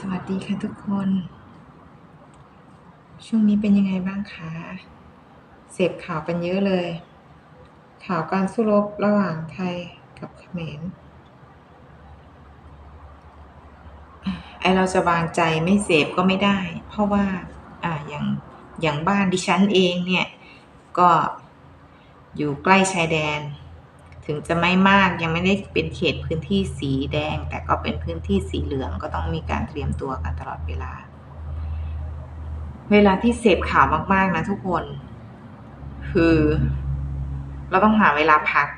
สวัสดีค่ะทุกคน ช่วงนี้เป็นยังไงบ้างคะเสพข่าวกันเยอะเลย ข่าวการสู้รบระหว่างไทยกับเขมรไอเราจะวางใจไม่เสพก็ไม่ได้ เพราะว่าอ่าอย่างอย่างบ้านดิฉันเองเนี่ย ก็อยู่ใกล้ชายแดน ถึงจะไม่มากยังไม่ได้เป็นเขตพื้นที่สีแดง แต่ก็เป็นพื้นที่สีเหลืองก็ต้องมีการเตรียมตัวกันตลอดเวลา เวลาที่เสพข่าวมากๆนะทุกคน คือเราต้องหาเวลาพัก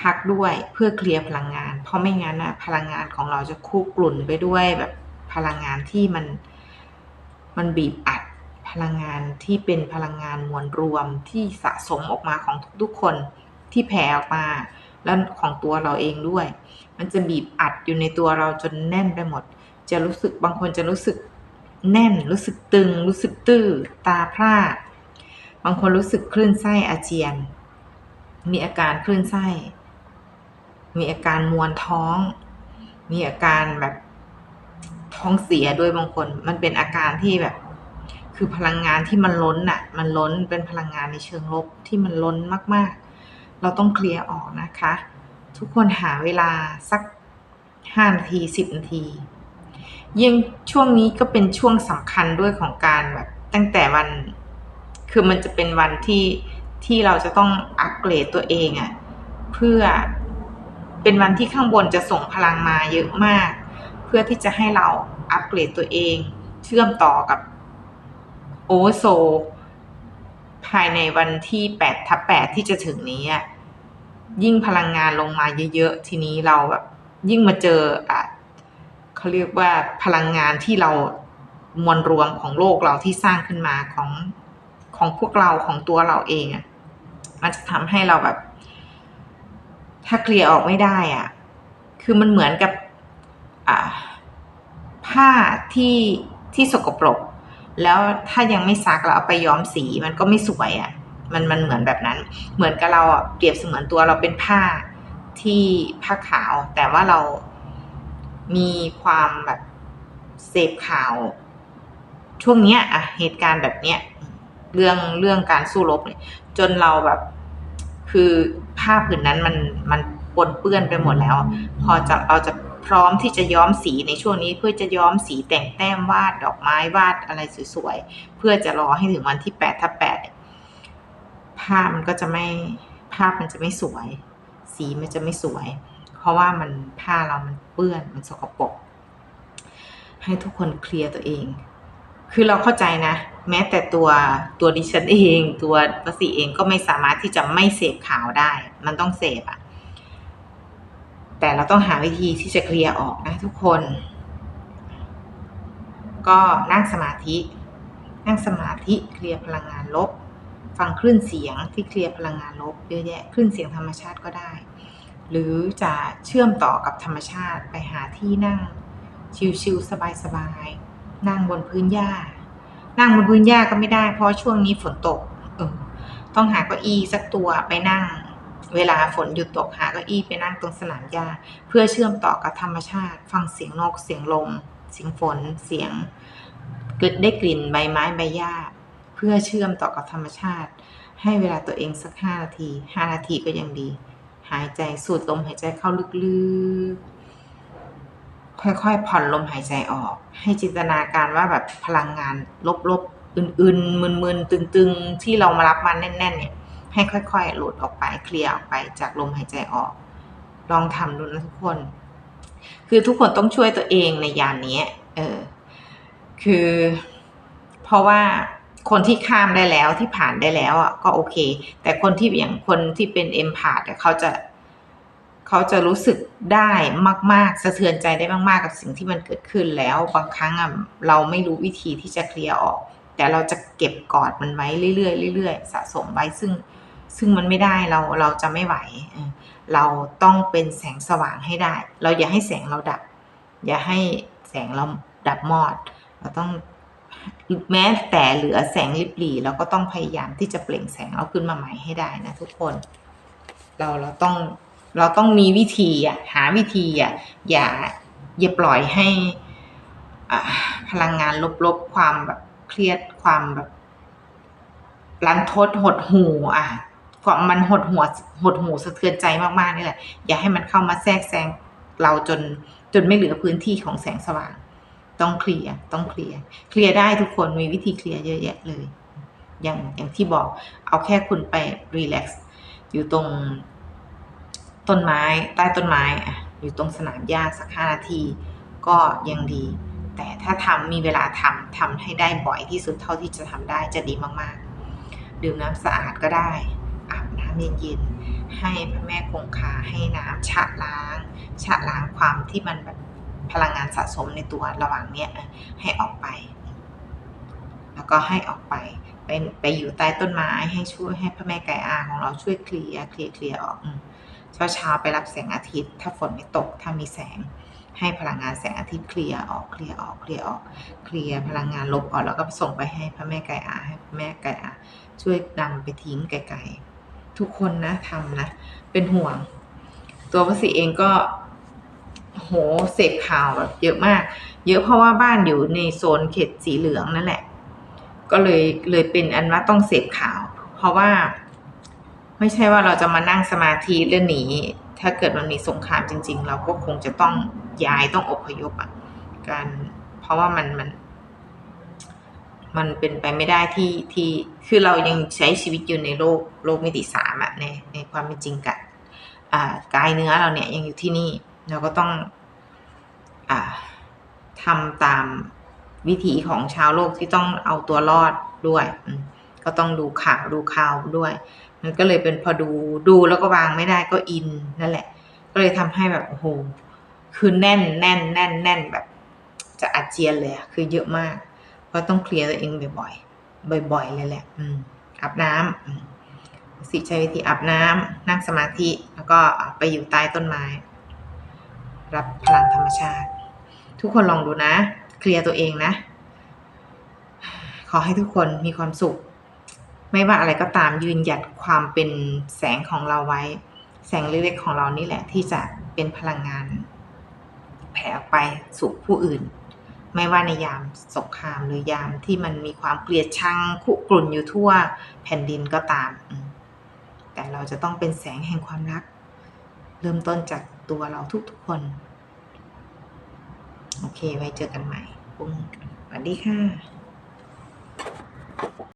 พักด้วยเพื่อเคลียร์พลังงาน เพราะไม่งั้นนะพลังงานของเราจะคุกรุ่นไปด้วยแบบพลังงานที่มันมันบีบอัดพลังงานที่เป็นพลังงานมวลรวมที่สะสมออกมาของทุกๆคน ที่แผ่ออกมา แล้วของตัวเราเองด้วย มันจะบีบอัดอยู่ในตัวเราจนแน่นไปหมด จะรู้สึกบางคนจะรู้สึกแน่น รู้สึกตึง รู้สึกตื้อ ตาพร่า บางคนรู้สึกคลื่นไส้อาเจียน มีอาการคลื่นไส้ มีอาการมวนท้อง มีอาการแบบท้องเสียด้วยบางคน มันเป็นอาการที่แบบ คือพลังงานที่มันล้นน่ะ มันล้นเป็นพลังงานในเชิงลบที่มันล้นมาก ๆ เราต้องเคลียร์ออกนะคะ ทุกคนหาเวลาสักห้านาทีสิบนาที ยิ่งช่วงนี้ก็เป็นช่วงสำคัญด้วยของการแบบตั้งแต่วัน คือมันจะเป็นวันที่ที่เราจะต้องอัปเกรดตัวเองอะ่ะเพื่อเป็นวันที่ข้างบนจะส่งพลังมาเยอะมาก เพื่อที่จะให้เราอัปเกรดตัวเอง เชื่อมต่อกับโอเวอร์โซ ภายในวันที่แปดทับแปดที่จะถึงนี้ยิ่งพลังงานลงมาเยอะๆ ทีนี้เราแบบยิ่งมาเจออะเขาเรียกว่าพลังงานที่เรามวลรวมของโลกเราที่สร้างขึ้นมาของของพวกเราของตัวเราเองอะมันจะทำให้เราแบบ ถ้าเคลียร์ออกไม่ได้อะ คือมันเหมือนกับ อ่าผ้าที่ที่สกปรก แล้วถ้ายังไม่ซักเราเอาไปย้อมสีมันก็ไม่สวยอะมันมันเหมือนแบบนั้น เหมือนกับเราอะเปรียบเสมือนตัวเราเป็นผ้าที่ผ้าขาว แต่ว่าเรามีความแบบเสพข่าว ช่วงเนี้ยอะเหตุการณ์แบบเนี้ยเรื่องเรื่องการสู้รบเนี่ยจนเราแบบ คือผ้าผืนนั้นมันมันปนเปื้อนไปหมดแล้ว พอจะเราจะ พร้อมที่จะย้อมสีในช่วงนี้เพื่อจะย้อมสีแต่งแต้มวาดดอกไม้วาดอะไรสวยๆเพื่อจะรอให้ถึงวันที่แปดถ้าแปดภาพมันก็จะไม่ภาพมันจะไม่สวย สีมันจะไม่สวย เพราะว่ามันผ้าเรามันเปื้อนมันสกปรกให้ทุกคนเคลียร์ตัวเอง คือเราเข้าใจนะ แม้แต่ตัวตัวดิฉันเอง ตัวประสิเองก็ไม่สามารถที่จะไม่เสพข่าวได้ มันต้องเสพอะ แต่เราต้องหาวิธีที่จะเคลียร์ออกนะทุกคน ก็นั่งสมาธิ นั่งสมาธิเคลียร์พลังงานลบ ฟังคลื่นเสียงที่เคลียร์พลังงานลบเยอะแยะคลื่นเสียงธรรมชาติก็ได้ หรือจะเชื่อมต่อกับธรรมชาติไปหาที่นั่ง ชิลๆสบายๆนั่งบนพื้นหญ้า นั่งบนพื้นหญ้าก็ไม่ได้ เพราะช่วงนี้ฝนตกเออต้องหาเก้าอี้สักตัวไปนั่ง เวลาฝนหยุดตกหาเก้าอี้ไปนั่งตรงสนามหญ้าเพื่อเชื่อมต่อกับธรรมชาติ ฟังเสียงนก เสียงลม เสียงฝน เสียงกดได้กลิ่นใบไม้ใบหญ้า เพื่อเชื่อมต่อกับธรรมชาติ ให้เวลาตัวเองสักห้านาทีห้านาทีก็ยังดี หายใจสูดลมหายใจเข้าลึกๆ ค่อยๆ ผ่อนลมหายใจออก ให้จินตนาการว่าแบบพลังงานลบๆ อื่นๆมึนๆตึงๆ ที่เรามารับมันแน่นๆเนี่ย ให้ค่อยๆ หลุดออกไปเคลียร์ออกไปจากลมหายใจออก ลองทำดูนะทุกคน คือทุกคนต้องช่วยตัวเองในยามนี้ เออ คือ เพราะว่าคนที่ข้ามได้แล้วที่ผ่านได้แล้วอะก็โอเค แต่คนที่อย่างคนที่เป็นเอ็มพาดเขาจะเขาจะรู้สึกได้มาก ๆ สะเทือนใจได้มาก ๆ กับสิ่งที่มันเกิดขึ้นแล้วบางครั้งอะเราไม่รู้วิธีที่จะเคลียร์ออก แต่เราจะเก็บกอดมันไว้เรื่อยๆเรื่อยๆสะสมไว้ซึ่ง ซึ่งมันไม่ได้เราเราจะไม่ไหว เราต้องเป็นแสงสว่างให้ได้ เราอย่าให้แสงเราดับ อย่าให้แสงเราดับมอด เราต้องแม้แต่เหลือแสงลิบหลีเราก็ต้องพยายามที่จะเปล่งแสงเราขึ้นมาใหม่ให้ได้นะทุกคน เราเราต้องเราต้องมีวิธีอะหาวิธีอะอย่าอย่าปล่อยให้อ่าพลังงานลบๆความแบบเครียดความแบบรันทดหดหูอะ ความมันหดหัวหดหูสะเทือนใจมากๆนี่แหละ อย่าให้มันเข้ามาแทรกแซงเราจนจนไม่เหลือพื้นที่ของแสงสว่าง ต้องเคลียร์ต้องเคลียร์เคลียร์ได้ทุกคนมีวิธีเคลียร์เยอะแยะเลย อย่างอย่างที่บอกเอาแค่คุณไปรีแลกซ์อยู่ตรงต้นไม้ใต้ต้นไม้อะอยู่ตรงสนามหญ้าสักห้านาที ก็ยังดี แต่ถ้าทำมีเวลาทำทำให้ได้บ่อยที่สุดเท่าที่จะทำได้จะดีมากๆ ดื่มน้ำสะอาดก็ได้ำเย็นๆให้พระแม่คงคาให้น้ำชะล้าง ชะล้างความที่มันพลังงานสะสมในตัวระหว่างเนี้ยให้ออกไป แล้วก็ให้ออกไปไปไปอยู่ใต้ต้นไม้ให้ช่วยให้พระแม่ไก่อาของเราช่วยเคลียร์เคลียร์เคลียร์ออกเช้าเช้าไปรับแสงอาทิตย์ ถ้าฝนไม่ตกถ้ามีแสง ให้พลังงานแสงอาทิตย์เคลียร์ออกเคลียร์ออกเคลียร์ออกเคลียร์พลังงานลบออกแล้วก็ส่งไปให้พระแม่ไก่อาให้พระแม่ไก่อาช่วยนำไปทิ้งไกลๆ ทุกคนนะทำนะ เป็นห่วง ตัววสิเองก็โหเสพข่าวแบบเยอะมาก เยอะเพราะว่าบ้านอยู่ในโซนเขตสีเหลืองนั่นแหละ ก็เลยเลยเป็นอันว่าต้องเสพข่าว เพราะว่า ไม่ใช่ว่าเราจะมานั่งสมาธิเรื่องหนีถ้าเกิดมันมีสงครามจริง ๆ เราก็คงจะต้องย้ายต้องอพยพอะการเพราะว่ามันมัน มันเป็นไปไม่ได้ที่ที่คือเรายังใช้ชีวิตอยู่ในโลกโลกมิติสามอะในในความเป็นจริงกับกายเนื้อเราเนี่ยยังอยู่ที่นี่ เราก็ต้องอ่าทำตามวิถีของชาวโลกที่ต้องเอาตัวรอดด้วย ก็ต้องดูข่าวดูข่าวด้วย มันก็เลยเป็นพอดูดูแล้วก็วางไม่ได้ก็อินนั่นแหละ ก็เลยทำให้แบบโอ้โหคือแน่นแน่นแน่นแน่นแบบจะอาเจียนเลยคือเยอะมาก เพราะต้องเคลียร์ตัวเองบ่อยๆ บ่อยๆ เลยแหละอืมอาบน้ำสิใช้วิธีอาบน้ำนั่งสมาธิ แล้วก็ไปอยู่ใต้ต้นไม้ รับพลังธรรมชาติ ทุกคนลองดูนะ เคลียร์ตัวเองนะ ขอให้ทุกคนมีความสุข ไม่ว่าอะไรก็ตามยืนหยัดความเป็นแสงของเราไว้ แสงเล็กๆของเรานี่แหละที่จะเป็นพลังงาน แผ่ออกไปสู่ผู้อื่น ไม่ว่าในยามสงครามหรือยามที่มันมีความเกลียดชังคุกรุ่นอยู่ทั่วแผ่นดินก็ตาม แต่เราจะต้องเป็นแสงแห่งความรัก เริ่มต้นจากตัวเราทุกๆคน โอเค ไว้เจอกันใหม่พรุ่งนี้สวัสดีค่ะ